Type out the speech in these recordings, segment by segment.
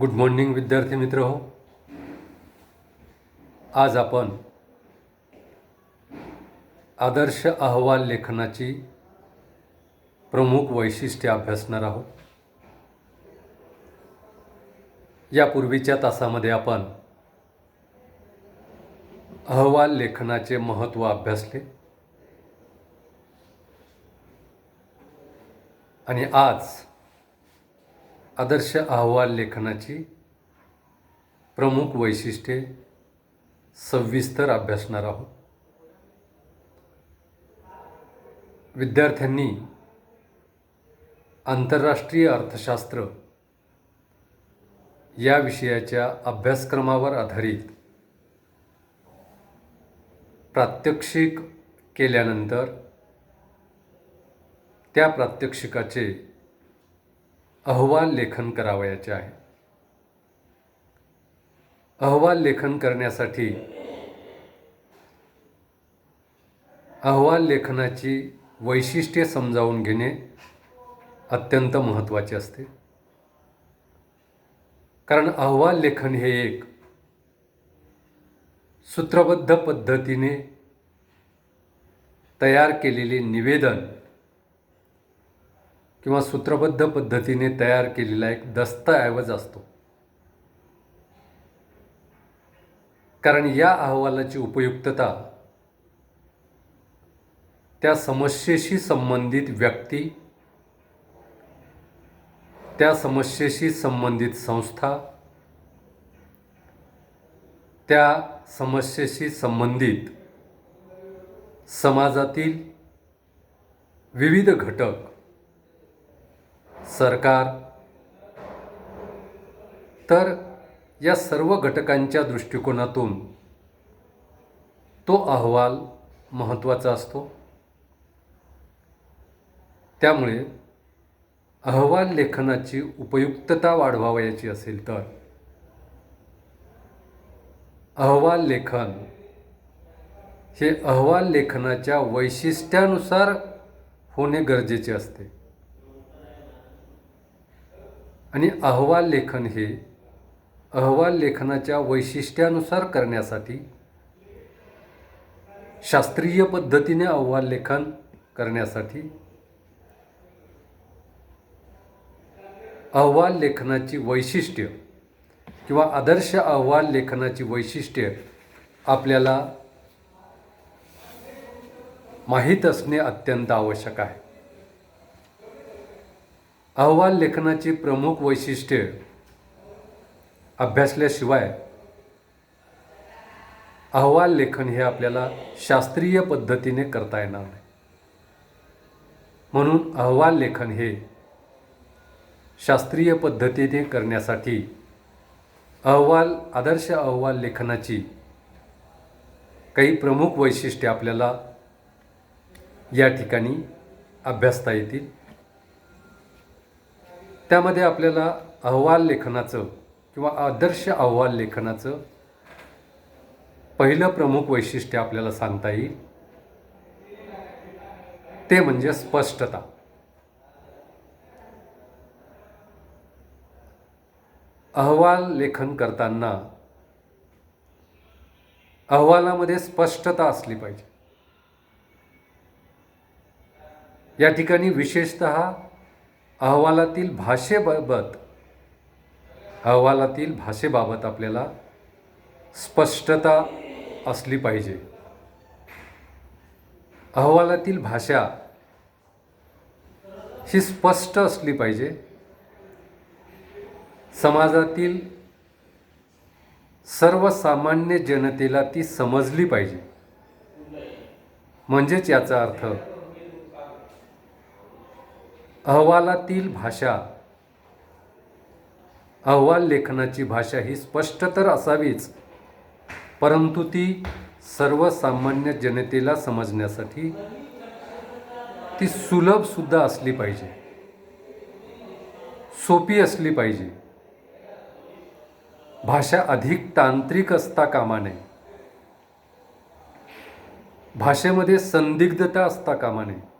Good morning विद्यार्थी मित्र हो. आज आपण आदर्श अहवाल लेखनाची प्रमुख वैशिष्ट्ये अभ्यासणार आहोत. यापूर्वीच्या तासामध्ये आपण अहवाल लेखनाचे महत्त्व अभ्यासले. आणि आज आदर्श अहवाल लेखनाची प्रमुख वैशिष्ट्ये सविस्तर अभ्यासणार आहोत. विद्यार्थ्यांनी आंतरराष्ट्रीय अर्थशास्त्र या विषयाच्या अभ्यासक्रमावर आधारित प्रात्यक्षिक केल्यानंतर त्या प्रात्यक्षिकाचे अहवाल लेखन करावयाचे आहे. अहवाल लेखन करण्यासाठी अहवाल लेखनाची वैशिष्ट्ये समजावून घेणे अत्यंत महत्त्वाचे असते. कारण अहवाल लेखन हे एक सूत्रबद्ध पद्धतीने तयार केलेले निवेदन किंवा सूत्रबद्ध पद्धतीने तयार केलेला एक दस्तऐवज असतो. कारण या अहवालाची उपयुक्तता त्या समस्येशी संबंधित व्यक्ती त्या समस्येशी संबंधित संस्था त्या समस्येशी संबंधित समाजातील विविध घटक सरकार. तर या सर्व घटकांच्या दृष्टिकोनातून तो अहवाल महत्त्वाचा असतो. त्यामुळे अहवाल लेखनाची उपयुक्तता वाढवावयाची असेल तर अहवाल लेखन हे अहवाल लेखनाच्या वैशिष्ट्यानुसार होणे गरजेचे असते. आणि अहवाल लेखन हे अहवाल लेखनाच्या वैशिष्ट्यानुसार करण्यासाठी शास्त्रीय पद्धतीने अहवाल लेखन करण्यासाठी अहवाल लेखनाची वैशिष्ट्य किंवा आदर्श अहवाल लेखनाची वैशिष्ट्य आपल्याला माहीत असणे अत्यंत आवश्यक आहे. अहवाल लेखनाची प्रमुख वैशिष्ट्ये अभ्यासल्याशिवाय अहवाल लेखन हे आपल्याला शास्त्रीय पद्धतीने करता येणार नाही. म्हणून अहवाल लेखन हे शास्त्रीय पद्धतीने करण्यासाठी अहवाल आदर्श अहवाल लेखनाची काही प्रमुख वैशिष्ट्ये आपल्याला या ठिकाणी अभ्यासता येतील. त्यामध्ये आपल्याला अहवाल लेखनाचं किंवा आदर्श अहवाल लेखनाचं पहिलं प्रमुख वैशिष्ट्य आपल्याला सांगता येईल. ते म्हणजे स्पष्टता. अहवाल लेखन करताना अहवालामध्ये स्पष्टता असली पाहिजे. या ठिकाणी विशेषत अहवालातील भाषेबाबत अहवालातील भाषेबाबत आपल्याला स्पष्टता असली पाहिजे. अहवालातील भाषा ही स्पष्ट असली पाहिजे. समाजातील सर्वसामान्य जनतेला ती समजली पाहिजे. म्हणजेच याचा अर्थ अहवालातील भाषा. अहवाल लेखनाची भाषा ही स्पष्ट तर असावीच परंतु ती सर्वसामान्य जनतेला समजण्यासाठी ती सुलभसुद्धा असली पाहिजे. सोपी असली पाहिजे. भाषा अधिक तांत्रिक असता कामा नये. भाषेमध्ये संदिग्धता असता कामा नये.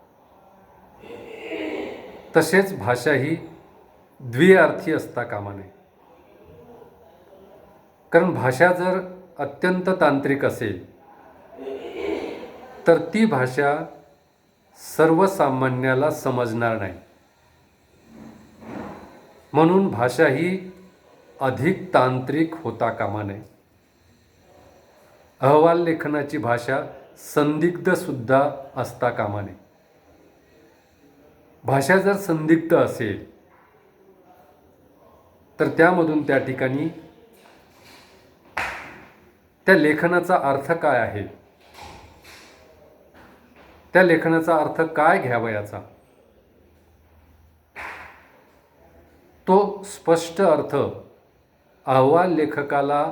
तसेच भाषा ही द्विअर्थी असता कामा नये. कारण भाषा जर अत्यंत तांत्रिक असेल तर ती भाषा सर्वसामान्याला समजणार नाही. म्हणून भाषा ही अधिक तांत्रिक होता कामा नये. अहवाल लेखनाची भाषा संदिग्ध सुद्धा असता कामा नये. भाषा जर संदिग्ध असेल तर त्यामधून त्या ठिकाणी त्या लेखनाचा अर्थ काय आहे? त्या लेखनाचा अर्थ काय घ्यावयाचा तो स्पष्ट अर्थ अहवाल लेखकाला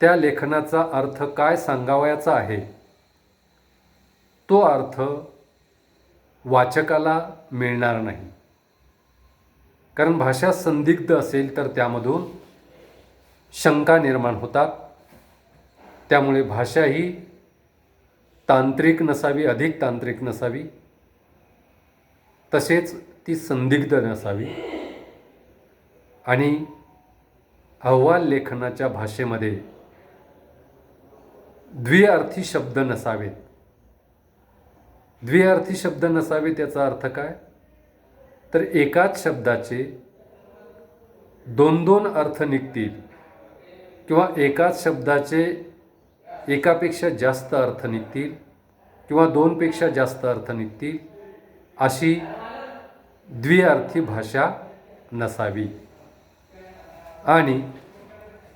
त्या लेखनाचा अर्थ काय सांगावयाचा आहे? तो अर्थ वाचकाला मिळणार नाही. कारण भाषा संदिग्ध असेल तर त्यामधून शंका निर्माण होतात. त्यामुळे भाषा ही तांत्रिक नसावी अधिक तांत्रिक नसावी. तसेच ती संदिग्ध नसावी. आणि अहवाल लेखनाच्या भाषेमध्ये द्विअर्थी शब्द नसावेत. द्विअर्थी शब्द नसावेत याचा अर्थ काय? तर एकाच शब्दाचे दोन दोन अर्थ निघतील किंवा एकाच शब्दाचे एकापेक्षा जास्त अर्थ निघतील किंवा दोनपेक्षा जास्त अर्थ निघतील अशी द्विअर्थी भाषा नसावी. आणि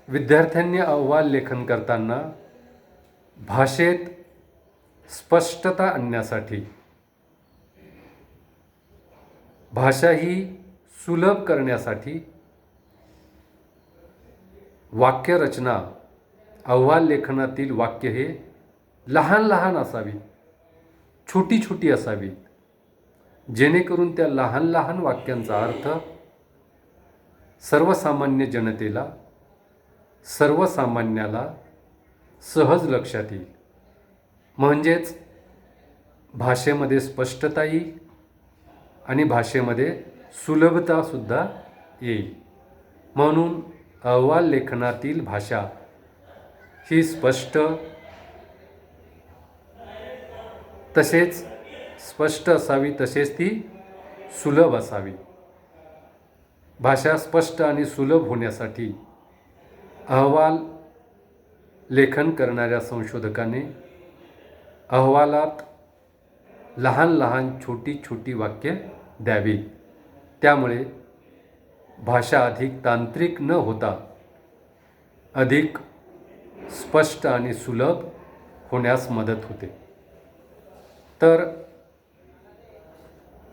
विद्यार्थ्यांनी अहवाल लेखन करताना भाषेत स्पष्टता आणण्यासाठी. भाषा ही सुलभ करण्यासाठी वाक्यरचना अहवाल लेखनातील वाक्य हे लहान लहान असावी छोटी छोटी असावीत. जेणेकरून त्या लहान लहान वाक्यांचा अर्थ सर्वसामान्य जनतेला सर्वसामान्याला सहज लक्षात येईल. म्हणजेच भाषेमध्ये स्पष्टता येईल आणि भाषेमध्ये सुलभतासुद्धा येईल. म्हणून अहवाल लेखनातील भाषा ही स्पष्ट तसेच स्पष्ट असावी तसेच ती सुलभ असावी. भाषा स्पष्ट आणि सुलभ होण्यासाठी अहवाल लेखन करणाऱ्या संशोधकाने अहवालात लहान लहान छोटी छोटी वाक्य द्यावी. त्यामुळे भाषा अधिक तांत्रिक न होता अधिक स्पष्ट आणि सुलभ होण्यास मदत होते. तर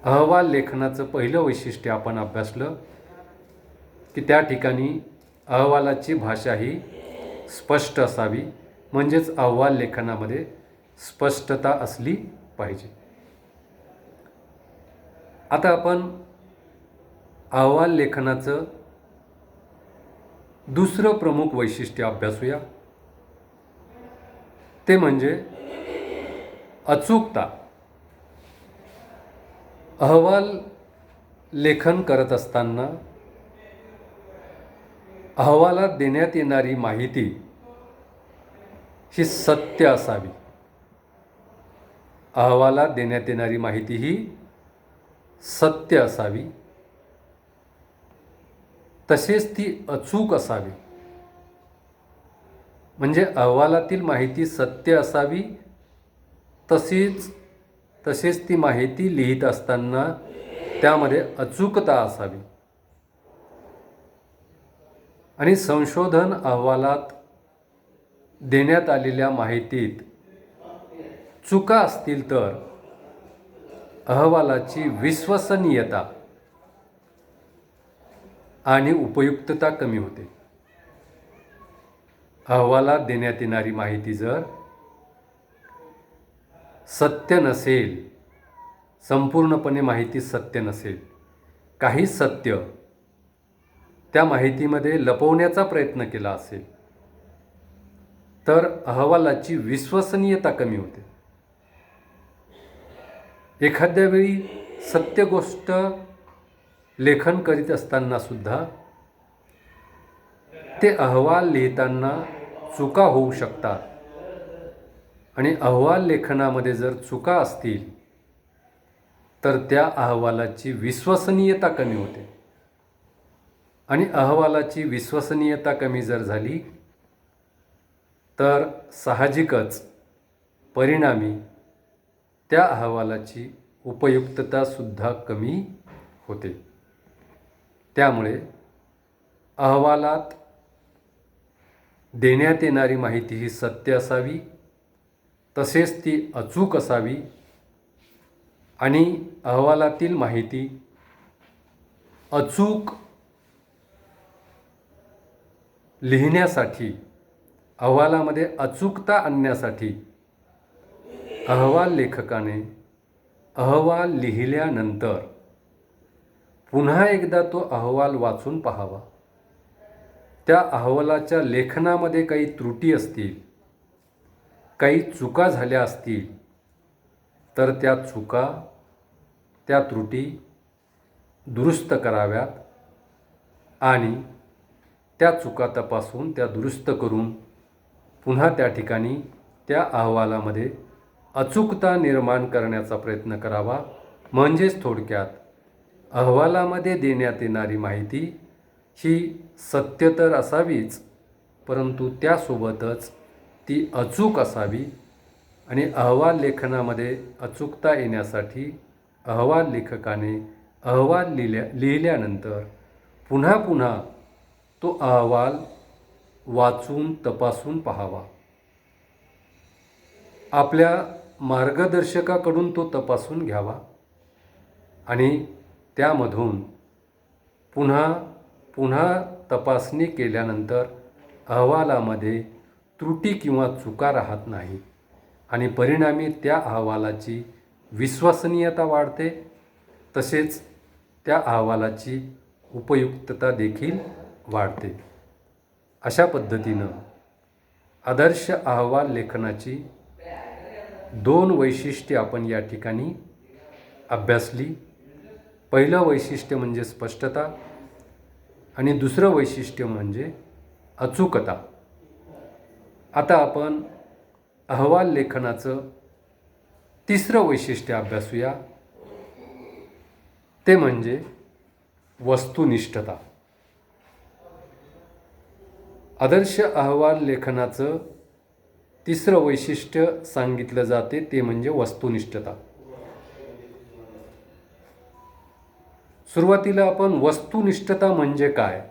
अहवाल लेखनाचं पहिलं वैशिष्ट्य आपण अभ्यासलं की त्या ठिकाणी अहवालाची भाषा ही स्पष्ट असावी. म्हणजेच अहवाल लेखनामध्ये स्पष्टता असली पाहिजे. आता आपण अहवाल लेखनाचं दुसरं प्रमुख वैशिष्ट्य अभ्यासूया. ते म्हणजे अचूकता. अहवाल लेखन करत असताना अहवालात देण्यात येणारी माहिती ही सत्य असावी. अहवालात देण्यात येणारी माहिती ही सत्य असावी. तसेच ती अचूक असावी. म्हणजे अहवालातील माहिती सत्य असावी तसेच तसेच ती माहिती लिहित असताना त्यामध्ये अचूकता असावी. आणि संशोधन अहवालात देण्यात आलेल्या माहितीत चुका असतील तर अहवालाची विश्वसनीयता आणि उपयुक्तता कमी होते. अहवालात देण्यात येणारी माहिती जर सत्य नसेल संपूर्णपणे माहिती सत्य नसेल काही सत्य त्या माहितीमध्ये लपवण्याचा प्रयत्न केला असेल तर अहवालाची विश्वसनीयता कमी होते. एखाद्या वेळी सत्य गोष्ट लेखन करीत असताना सुद्धा ते अहवाल लिहिताना चुका होऊ शकतात. आणि अहवाल लेखनामध्ये जर चुका असतील तर त्या अहवालाची विश्वसनीयता कमी होते. आणि अहवालाची विश्वसनीयता कमी जर झाली तर साहजिकच परिणामी त्या अहवालाची उपयुक्ततासुद्धा कमी होते. त्यामुळे अहवालात देण्यात येणारी माहिती ही सत्य असावी तसेच ती अचूक असावी आणि अहवालातील माहिती अचूक लिहिण्यासाठी अहवालामध्ये अचूकता आणण्यासाठी अहवाल लेखकाने अहवाल लिहिल्यानंतर पुन्हा एकदा तो अहवाल वाचून पाहावा. त्या अहवालाच्या लेखनामध्ये काही त्रुटी असतील काही चुका झाल्या असतील तर त्या चुका त्या त्रुटी दुरुस्त कराव्यात आणि त्या चुका तपासून त्या दुरुस्त करून पुन्हा त्या ठिकाणी त्या अहवालामध्ये अचूकता निर्माण करण्याचा प्रयत्न करावा. म्हणजेच थोडक्यात अहवालामध्ये देण्यात येणारी माहिती ही सत्य तर असावीच परंतु त्यासोबतच ती अचूक असावी आणि अहवाल लेखनामध्ये अचूकता येण्यासाठी अहवाल लेखकाने अहवाल लिहिल्या लिहिल्यानंतर पुन्हा पुन्हा तो अहवाल वाचून तपासून पाहावा. आपल्या मार्गदर्शकाकडून तो तपासून घ्यावा आणि त्यामधून पुन्हा पुन्हा तपासणी केल्यानंतर अहवालामध्ये त्रुटी किंवा चुका राहत नाही आणि परिणामी त्या अहवालाची विश्वसनीयता वाढते. तसेच त्या अहवालाची उपयुक्तता देखील वाढते. अशा पद्धतीनं आदर्श अहवाल लेखनाची दोन वैशिष्ट्ये आपण या ठिकाणी अभ्यासली. पहिलं वैशिष्ट्य म्हणजे स्पष्टता आणि दुसरं वैशिष्ट्य म्हणजे अचूकता. आता आपण अहवाल लेखनाचं तिसरं वैशिष्ट्य अभ्यासूया. ते म्हणजे वस्तुनिष्ठता. आदर्श अहवाल लेखनाचं तिसरं वैशिष्ट्य सांगितलं जाते ते म्हणजे वस्तुनिष्ठता. सुरुवातीला आपण वस्तुनिष्ठता म्हणजे काय?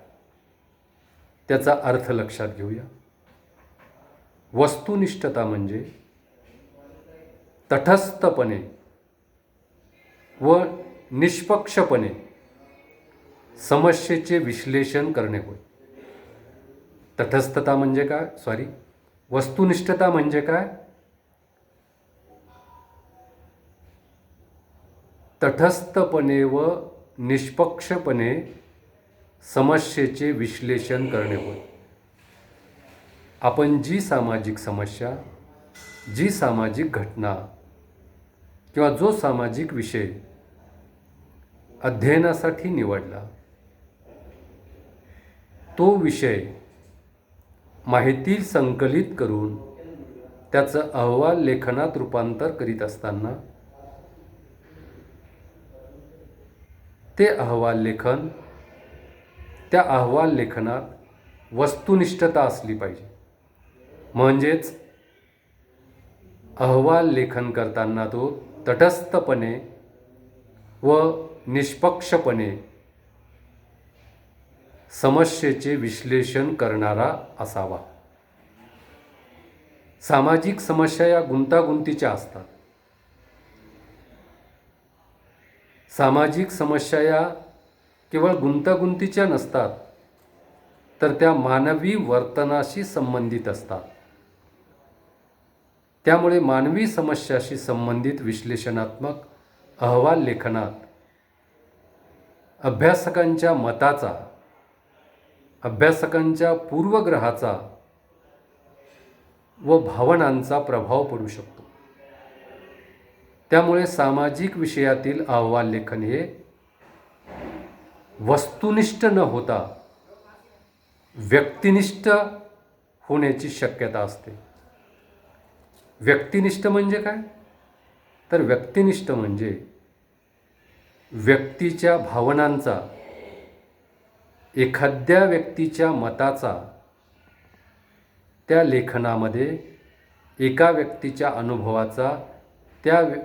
त्याचा अर्थ लक्षात घेऊया. वस्तुनिष्ठता म्हणजे तटस्थपणे व निष्पक्षपणे समस्येचे विश्लेषण करणे होय. तटस्थता म्हणजे काय? सॉरी वस्तुनिष्ठता म्हणजे काय? तटस्थपणे व निष्पक्षपणे समस्येचे विश्लेषण करणे होय. आपण जी सामाजिक समस्या जी सामाजिक घटना किंवा जो सामाजिक विषय अध्ययनासाठी निवडला तो विषय माहिती संकलित करून त्याचं अहवाल लेखनात रूपांतर करीत असताना ते अहवाल लेखन त्या अहवाल लेखनात वस्तुनिष्ठता असली पाहिजे. म्हणजेच अहवाल लेखन करताना तो तटस्थपणे व निष्पक्षपणे समस्येचे विश्लेषण करणारा असावा. सामाजिक समस्या या गुंतागुंतीच्या असतात. सामाजिक समस्या या केवळ गुंतागुंतीच्या नसतात तर त्या मानवी वर्तनाशी संबंधित असतात. त्यामुळे मानवी समस्याशी संबंधित विश्लेषणात्मक अहवाल लेखनात अभ्यासकांच्या मताचा अभ्यासकांच्या पूर्वग्रहाचा व भावनांचा प्रभाव पडू शकतो. त्यामुळे सामाजिक विषयातील अहवाल लेखन हे वस्तुनिष्ठ न होता व्यक्तिनिष्ठ होण्याची शक्यता असते. व्यक्तिनिष्ठ म्हणजे काय? तर व्यक्तिनिष्ठ म्हणजे व्यक्तीच्या भावनांचा एखाद्या व्यक्तीच्या मताचा त्या लेखनामध्ये एका व्यक्तीच्या अनुभवाचा त्या व्य-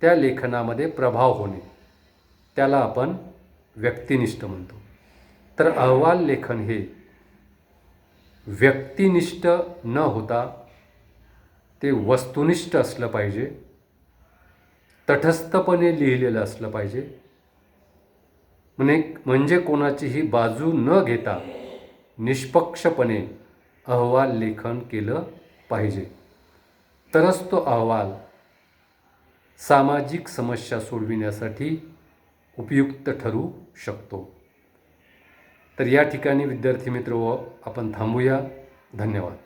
त्या लेखनामध्ये प्रभाव होणे त्याला आपण व्यक्तिनिष्ठ म्हणतो. तर अहवाल लेखन हे व्यक्तिनिष्ठ न होता ते वस्तुनिष्ठ असलं पाहिजे तटस्थपणे लिहिलेलं असलं पाहिजे म्हणे म्हणजे कोणाचीही बाजू न घेता निष्पक्षपणे अहवाल लेखन केलं पाहिजे. तरच तो अहवाल सामाजिक समस्या सोडविण्यासाठी उपयुक्त ठरू शकतो. तर या ठिकाणी विद्यार्थी मित्र व आपण थांबूया. धन्यवाद.